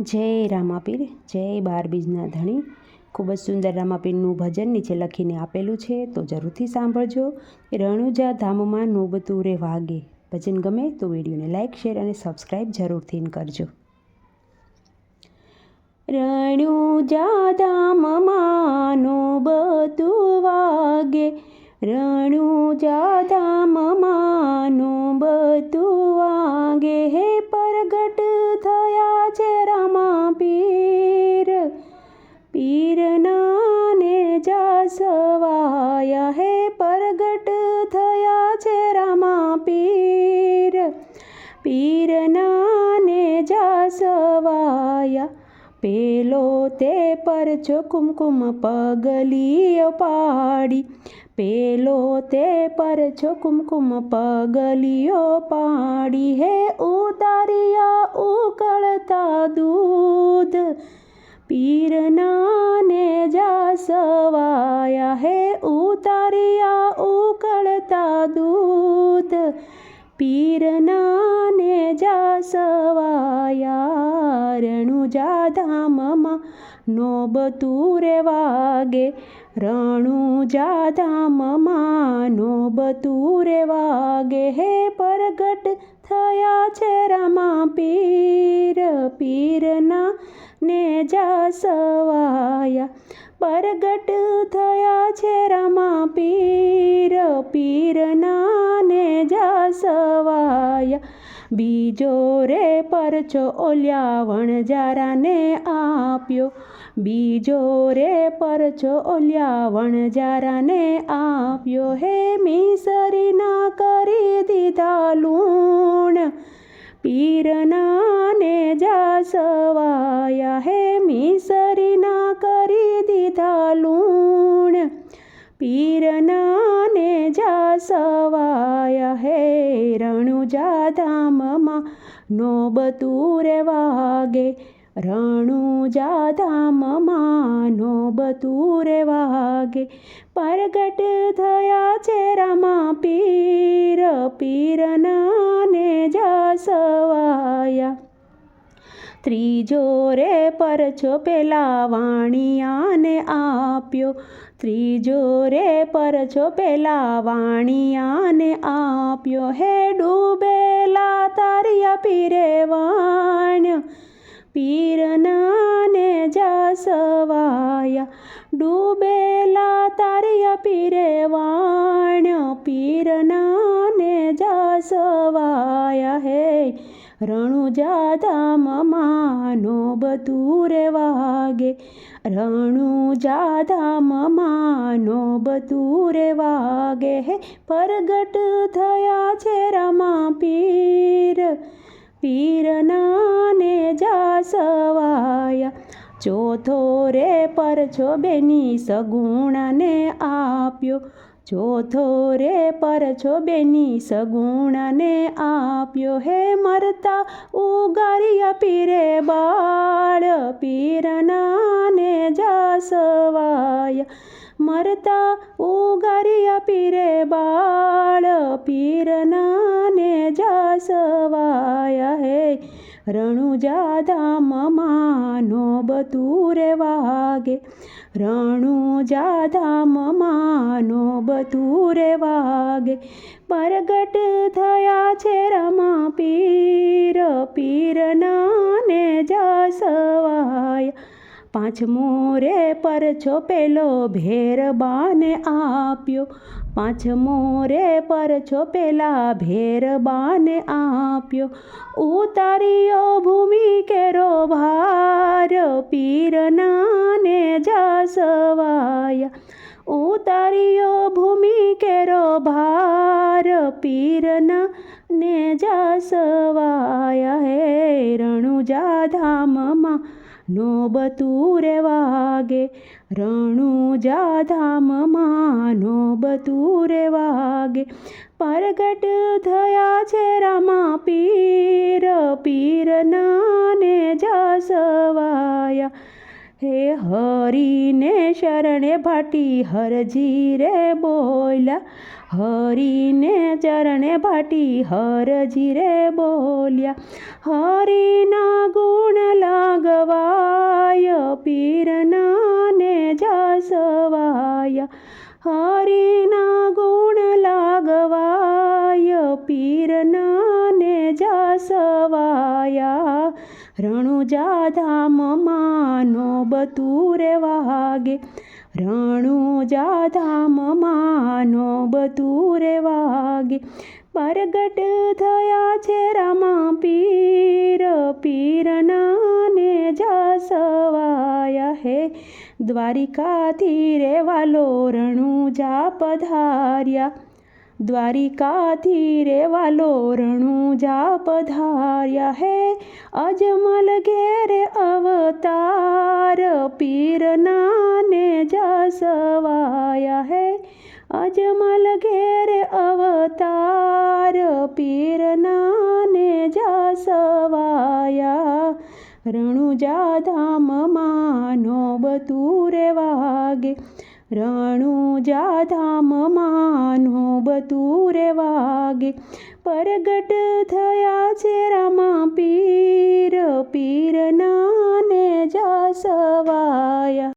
જય રામાપીર, જય બાર બીજના ધણી. ખૂબ જ સુંદર રામાપીરનું ભજન નીચે લખીને આપેલું છે, તો જરૂરથી સાંભળજો. રણુજા ધામમાં નોબતું રે વાગે. ભજન ગમે તો વિડીયોને લાઇક શેર અને સબસ્ક્રાઈબ જરૂરથી કરજો. રણુજા ધામમાં નોબતું વાગે. રણુજા ધામમાં નોબતું વાગે. હે જાસવાયા હે પરગટ થયા છે રામા પીર પીરના ને જાસવાયા પેલો તે પરચો કુમકુમ પગલીઓ પાડી પેલો તે પરચો કુમકુમ પગલીઓ પાડી હે ઉતારિયા ઉકળતા દૂધ પીરના ને જાસવાયા હે ઉતારિયા ઉકળતા દૂધ પીરના ને જાસવાયા રણુજા ધામમાં નોબતું રે વાગે રણુજા ધામમાં નોબતું રે વાગે હે પરગટ થયા છે રમા પીર પીરના ને જાસવાયા પરગટ થયા છે રમા પીર પીરના ને જાસવાયા. બીજો રે પરચો ઓલ્યા વણજારાને આપ્યો. બીજો રે પરચો ઓલ્યા વણજારાને આપ્યો. હે મીસરીના કરી દીધા લૂણ, પીરનાને જાસવાયા. હે મીસરીના ધામમાં નોબતું રે વાગે રણુજા ધામમાં નોબતું રે વાગે. પરગટ થયા છે રમા પીર પીરના ને જાસવાયા. ત્રીજો રે પરછો પેલા વાણિયાને આપ્યો ત્રીજો રે પરછો પેલા વાણિયાને આપ્યો હે ડૂબેલા તારિયા પીરે વાણ. પીરનાને જાસવાયા, ડૂબેલા તારિયા પીરે વાણ. પીરનાને જાસવાયા હે, રણુજા ધામમાં નોબતું રે વાગે. રણુજા ધામમાં નોબતું રે વાગે હે. પરગટ થયા છે રમા પીર પીરના ને જાસવાયા. ચોથો રે પરછો બેની સગુણાને આપ્યો. ચોથો રે પરછો બેની સગુણાને આપ્યો. હે મરતા ઉગારી પીરે બાળ. પીરના ને જાસવાયા મરતા ઉગારિયા પીરે બાળ પીરના ને જાસવાયા હે રણુજા ધામમાં માનો બતુરે વાગે રણુજા ધામમાં માનો બતુરે વાગે પરગટ થયા છે રમા પીર પીરના જાસવાયા મોરે પર છોપેલો ભેર ભેરબાને આપ્યો. પાંચ મોરે પર છોપેલા ભેર ભેરબાને આપ્યો. ઉતાર્યો ભૂમિ કેરો ભાર, પીરનાને જાસવાયા. ઉતાર્યો ભૂમિ કેરો ભાર પીરના ને જાસવાયા. હે રણુજા ધામમાં નોબતું રે વાગે રણુજા ધામમાં રે વાગે પરગટ થયા છે રામા પીર પીર નાને જાસવાયા હે હરીને શરણે ભાટી હરજી રે બોલ્યા. હરીને ચરણે ભાટી હરજી રે બોલ્યા. હરિના ગુણ લાગવાય, પીરનાને જસવાય. હરિના ગુણ રણુજા ધામમાં માનો બતુરે વાગે. રણુજા ધામમાં નોબતું રે વાગે. પ્રગટ થયા છે રામા પીર પીરના ને જાસવાયા હે. દ્વારિકાથી રેવાલો રણુજા પધાર્યા દ્વારિકાથી રે વાલો રણુજા પધાર્યા હે અજમલ ઘેરે અવતાર પીરના ને જસવાયા હે. અજમલ ઘેરે અવતાર પીરના ને જસવાયા. રણુજા ધામમાં નોબતું બતુરે વાગે. રણુજા માનો બતુરે વાગે. પરગટ થયા છે રામા પીર પીરના ને જા સવાયા